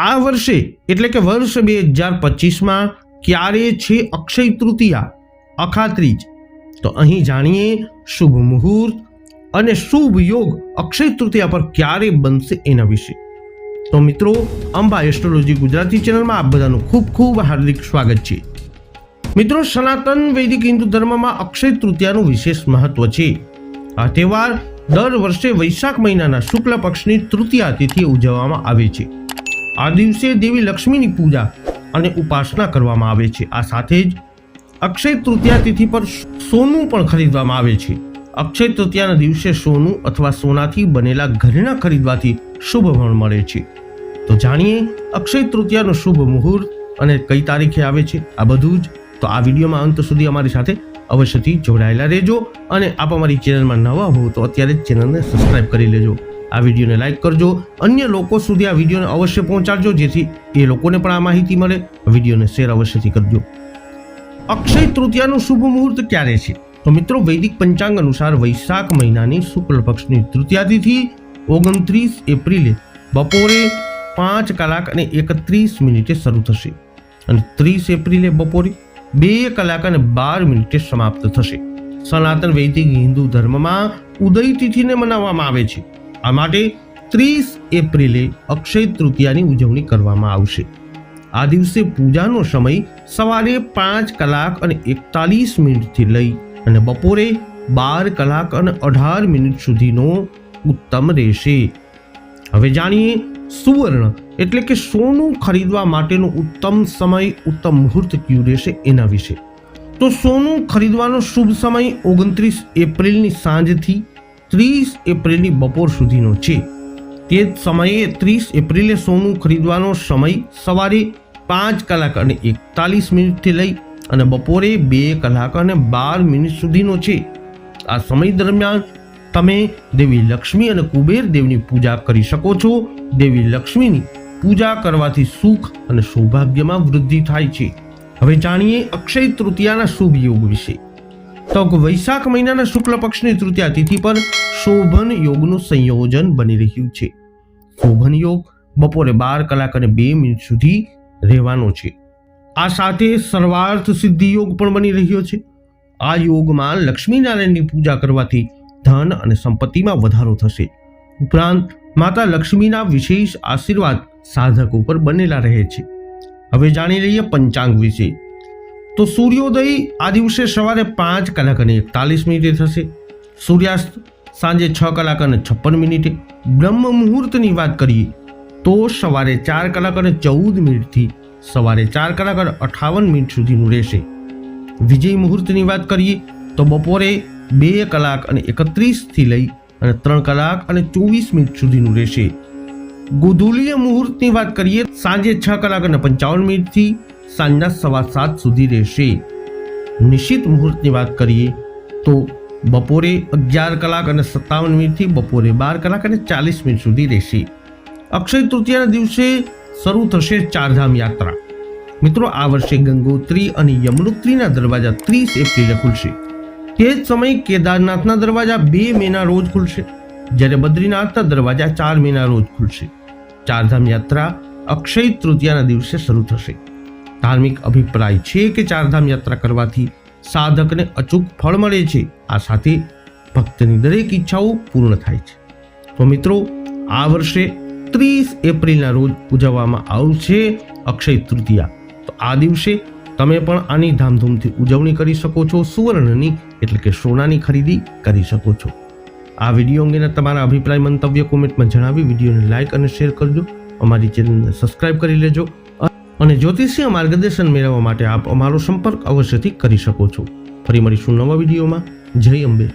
આ વર્ષે, એટલે કે વર્ષ બે હજાર પચીસમાં, ક્યારે છે અક્ષય તૃતીયા? અખાત્રીજ. તો અહીં જાણીએ શુભ મુહૂર્ત અને શુભ યોગ અક્ષય તૃતીયા પર ક્યારે બનશે એના વિશે. તો મિત્રો, અંબા એસ્ટ્રોલોજી ગુજરાતી ચેનલમાં આપ બધાનું ખૂબ ખૂબ હાર્દિક સ્વાગત છે. મિત્રો, સનાતન વૈદિક હિન્દુ ધર્મમાં અક્ષય તૃતીયાનું વિશેષ મહત્વ છે. આ તહેવાર દર વર્ષે વૈશાખ મહિનાના શુક્લ પક્ષની તૃતીયા તિથિએ ઉજવવામાં આવે છે. આ દિવસે દેવી લક્ષ્મીની પૂજા અને ઉપાસના કરવામાં આવે છે. આ સાથે જ અક્ષય તૃતીયા તિથિ પર સોનું પણ ખરીદવામાં આવે છે. અક્ષય તૃતીયાના દિવસે સોનું અથવા સોનાથી બનેલા ઘરેણાં ખરીદવાથી શુભ ફળ મળે છે. તો જાણીએ અક્ષય તૃતીયાનો શુભ મુહૂર્ત અને કઈ તારીખે આવે છે? આ બધું જ તો આ વિડીયોમાં અંત સુધી અમારી સાથે અવશ્યથી જોડાયેલા રહેજો અને આપ અમારી ચેનલમાં નવા હો તો અત્યારે ચેનલને સબસ્ક્રાઈબ કરી લેજો. આ વિડીયોને લાઇક કરજો. અન્ય લોકો સુધી આ વિડીયોને અવશ્ય પહોંચાડજો. જેથી એ લોકોને પણ આ માહિતી મળે. વિડીયોને શેર અવશ્યથી કરજો. અક્ષય તૃતીયાનું શુભ મુહૂર્ત ક્યારે છે? તો મિત્રો, વૈદિક પંચાંગ અનુસાર વૈશાખ મહિનાની શુક્લ પક્ષની તૃતીયા તિથિ ઓગણત્રીસ એપ્રિલે, બપોરે પાંચ કલાક અને એકત્રીસ મિનિટે શરૂ થશે. અને ત્રીસ એપ્રિલે બપોરે બે કલાક અને બાર મિનિટે સમાપ્ત થશે. સનાતન વૈદિક હિન્દુ ધર્મમાં ઉદય તિથિને મનાવવામાં આવે છે. આ માટે ત્રીસ એપ્રિલે અક્ષય તૃતીયાની ઉજવણી કરવામાં આવશે. આ દિવસે પૂજાનો સમય સવારે પાંચ કલાક અને એકતાલીસ મિનિટથી લઈ અને બપોરે બાર કલાક અને અઢાર મિનિટ સુધીનો ઉત્તમ રહેશે. હવે જાણીએ સુવર્ણ એટલે કે સોનું ખરીદવા માટેનો ઉત્તમ સમય, ઉત્તમ મુહૂર્ત કયું રહેશે એના વિશે. તો સોનું ખરીદવાનો શુભ સમય ઓગણત્રીસ એપ્રિલની સાંજથી ત્રીસ એપ્રિલની બપોર સુધીનો છે. તે સમયે ત્રીસ એપ્રિલે સોનું ખરીદવાનો સમય સવારે પાંચ કલાક અને એકતાલીસ મિનિટથી લઈ અને બપોરે બે કલાક અને બાર મિનિટ સુધીનો છે. આ સમય દરમિયાન તમે દેવી લક્ષ્મી અને કુબેર દેવની પૂજા કરી શકો છો. દેવી લક્ષ્મીની પૂજા કરવાથી સુખ અને સૌભાગ્યમાં વૃદ્ધિ થાય છે. હવે જાણીએ અક્ષય તૃતીયાના શુભ યોગ વિશે. તો વૈશાખ મહિનાના શુક્લ પક્ષની તૃતીયા તિથિ પર શોભન યોગનું સંયોજન બની રહ્યું છે. શોભન યોગ બપોરે બાર કલાક અને બે મિનિટ સુધી રહેવાનો છે. આ સાથે સર્વાર્થ સિદ્ધિ યોગ પણ બની રહ્યો છે. આ યોગમાં લક્ષ્મીનારાયણની પૂજા કરવાથી ધન અને સંપત્તિમાં વધારો થશે. ઉપરાંત માતા લક્ષ્મીના વિશેષ આશીર્વાદ સાધક ઉપર બનેલા રહે છે. હવે જાણી લઈએ પંચાંગ વિશે. તો સૂર્યોદય આ દિવસે સવારે પાંચ કલાક અને એકતાલીસ મિનિટે થશે. સૂર્યાસ્ત સાંજે છ કલાક અને છપ્પન મિનિટે. બ્રહ્મ મુહૂર્તની વાત કરીએ, તો સવારે ચાર કલાક અને ચૌદ મિનિટથી સવારે ચાર કલાક અને અઠાવન મિનિટ સુધીનું રહેશે. વિજય મુહૂર્તની વાત કરીએ, તો બપોરે બે કલાક અને એકત્રીસથી લઈ અને ત્રણ કલાક અને ચોવીસ મિનિટ સુધીનું રહેશે. ગોધુલીય મુહૂર્તની વાત કરીએ, સાંજે છ કલાક અને પંચાવન મિનિટથી સાંજના સવા સાત સુધી રહેશે. નિશ્ચિત મુહૂર્તની વાત કરીએ તો બપોરે અગિયાર કલાક અને સત્તાવન મિનિટથી બપોરે બાર કલાક અને ચાલીસ મિનિટ સુધી રહેશે. અક્ષય તૃતીયાના દિવસે શરૂ થશે ચારધામ યાત્રા. મિત્રો, આ વર્ષે ગંગોત્રી અને યમુનોત્રીના દરવાજા ત્રીસ એપ્રિલે ખુલશે. તે જ સમયે કેદારનાથના દરવાજા બે મેના રોજ ખુલશે. જ્યારે બદ્રીનાથના દરવાજા ચાર મેના રોજ ખુલશે. ચારધામ યાત્રા અક્ષય તૃતીયાના દિવસે શરૂ થશે. ધાર્મિક અભિપ્રાય છે કે ચારધામ યાત્રા કરવાથી સાધકને અચૂક ફળ મળે છે, આ સાથે ભક્તની દરેક ઈચ્છાઓ પૂર્ણ થાય છે. તો મિત્રો, આ વર્ષે ત્રીસ એપ્રિલના રોજ ઉજવવામાં આવશે અક્ષય તૃતીયા. તો આ દિવસે તમે પણ આની ધામધૂમથી ઉજવણી કરી શકો છો, સુવર્ણની એટલે કે સોનાની ખરીદી કરી શકો છો. આ વીડિયો અંગેના તમારા અભિપ્રાય મંતવ્ય કોમેન્ટમાં જણાવી, વિડીયોને લાઇક અને શેર કરજો. અમારી ચેનલને સબસ્ક્રાઇબ કરી લેજો. અને જ્યોતિષીય માર્ગદર્શન મેળવવા માટે આપ અમારો સંપર્ક અવશ્યથી કરી શકો છો. ફરી મળીશું નવા વિડીયોમાં. જય અંબે.